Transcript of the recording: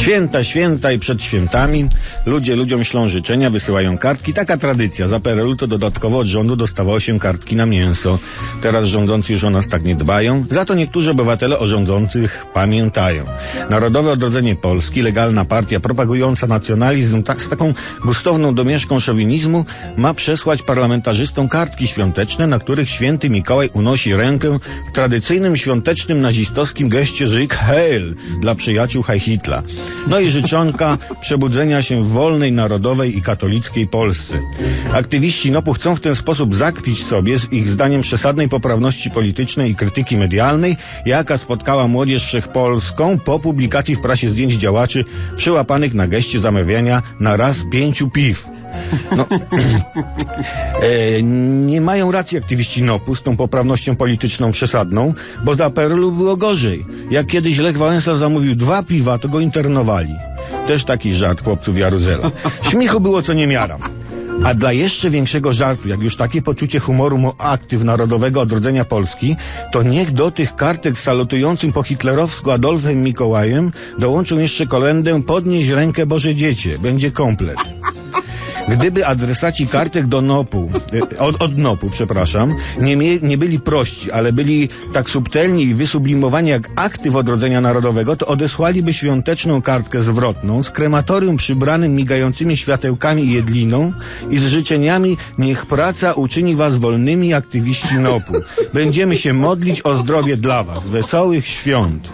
Święta, święta i przed świętami ludzie ludziom ślą życzenia, wysyłają kartki. Taka tradycja. Za PRL-u to dodatkowo od rządu dostawało się kartki na mięso. Teraz rządzący już o nas tak nie dbają. Za to niektórzy obywatele o rządzących pamiętają. Narodowe Odrodzenie Polski, legalna partia propagująca nacjonalizm tak, z taką gustowną domieszką szowinizmu, ma przesłać parlamentarzystom kartki świąteczne, na których święty Mikołaj unosi rękę w tradycyjnym świątecznym nazistowskim geście Żyk Heil dla przyjaciół Heil Hitla. No i życzonka przebudzenia się w wolnej, narodowej i katolickiej Polsce. Aktywiści NOP-u chcą w ten sposób zakpić sobie z ich zdaniem przesadnej poprawności politycznej i krytyki medialnej, jaka spotkała młodzież wszechpolską po publikacji w prasie zdjęć działaczy przyłapanych na geście zamawiania na raz pięciu piw. No, e, nie mają racji aktywiści NOP-u z tą poprawnością polityczną przesadną, bo za PRL-u było gorzej. Jak kiedyś Lech Wałęsa zamówił dwa piwa, to go internowali. Też taki żart chłopców Jaruzela. Śmiechu było co niemiara. A dla jeszcze większego żartu, jak już takie poczucie humoru ma aktyw Narodowego Odrodzenia Polski, to niech do tych kartek salutującym po hitlerowsku Adolfem Mikołajem dołączą jeszcze kolendę Podnieś rękę Boże Dziecię. Będzie komplet. Gdyby adresaci kartek do NOP-u, e, od, od NOP-u, przepraszam, nie, nie byli prości, ale byli tak subtelni i wysublimowani jak aktyw odrodzenia narodowego, to odesłaliby świąteczną kartkę zwrotną z krematorium przybranym migającymi światełkami i jedliną i z życzeniami niech praca uczyni was wolnymi aktywiści NOP-u. Będziemy się modlić o zdrowie dla was. Wesołych świąt.